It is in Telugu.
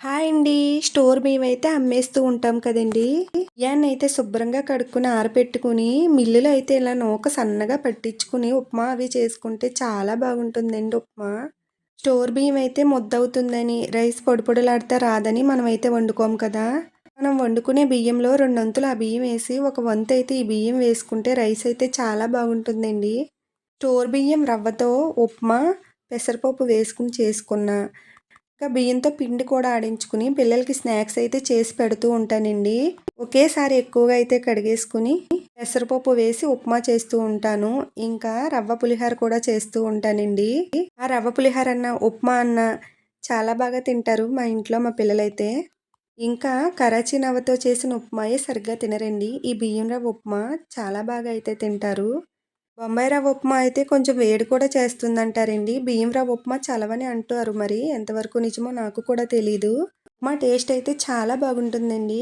హాయ్ అండి. స్టోర్ బియ్యం అయితే అమ్మేస్తూ ఉంటాం కదండి. బియ్యాన్ని అయితే శుభ్రంగా కడుక్కుని ఆరపెట్టుకుని మిల్లులో అయితే ఇలా నూక సన్నగా పట్టించుకుని ఉప్మా అవి చేసుకుంటే చాలా బాగుంటుందండి ఉప్మా. స్టోర్ బియ్యం అయితే ముద్దవుతుందని రైస్ పొడిపొడలాడితే రాదని మనం అయితే వండుకోం కదా. మనం వండుకునే బియ్యంలో రెండొంతులు ఆ బియ్యం వేసి ఒక వంతు అయితే ఈ బియ్యం వేసుకుంటే రైస్ అయితే చాలా బాగుంటుందండి. స్టోర్ బియ్యం రవ్వతో ఉప్మా పెసరపప్పు వేసుకుని చేసుకున్న ఇంకా బియ్యంతో పిండి కూడా ఆడించుకుని పిల్లలకి స్నాక్స్ అయితే చేసి పెడుతూ ఉంటానండి. ఒకేసారి ఎక్కువగా అయితే కడిగేసుకుని పెసరపప్పు వేసి ఉప్మా చేస్తూ ఉంటాను. ఇంకా రవ్వ పులిహార కూడా చేస్తూ ఉంటానండి. ఆ రవ్వ పులిహార అన్న ఉప్మా అన్న చాలా బాగా తింటారు మా ఇంట్లో మా పిల్లలైతే. ఇంకా కరాచీ నవ్వతో చేసిన ఉప్మాయే సరిగ్గా తినరండి. ఈ బియ్యం రవ్వ ఉప్మా చాలా బాగా అయితే తింటారు. బొంబాయి రవ్వ ఉప్మా అయితే కొంచెం వేడి కూడా చేస్తుందంటారండి. బియ్యం రవ్వ ఉప్మా చలవని అంటారు మరి. ఎంతవరకు నిజమో నాకు కూడా తెలీదు. ఉప్మా టేస్ట్ అయితే చాలా బాగుంటుందండి.